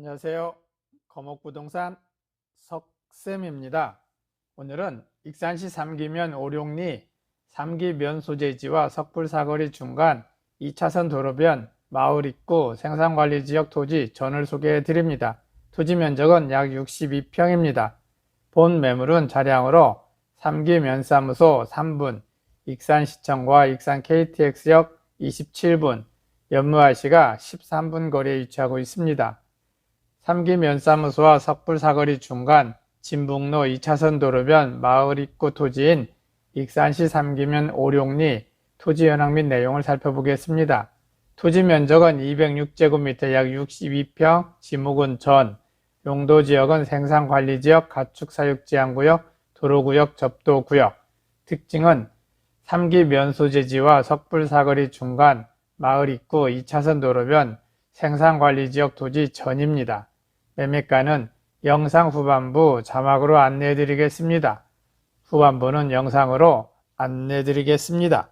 안녕하세요. 거목부동산 석쌤입니다. 오늘은 익산시 삼기면 오룡리 삼기면 소재지와 석불사거리 중간 2차선 도로변 마을 입구 생산관리지역 토지 전을 소개해 드립니다. 토지 면적은 약 62평입니다. 본 매물은 차량으로 삼기면사무소 3분, 익산시청과 익산 KTX역 27분, 연무아시가 13분 거리에 위치하고 있습니다. 삼기면사무소와 석불사거리 중간 진북로 2차선 도로변 마을 입구 토지인 익산시 삼기면 오룡리 토지 현황 및 내용을 살펴보겠습니다. 토지 면적은 206제곱미터 약 62평, 지목은 전, 용도 지역은 생산관리지역, 가축사육지향구역, 도로구역, 접도구역. 특징은 삼기 면소재지와 석불사거리 중간 마을 입구 2차선 도로변 생산관리지역 토지 전입니다. 매매가는 영상 후반부 자막으로 안내해 드리겠습니다. 후반부는 영상으로 안내 드리겠습니다.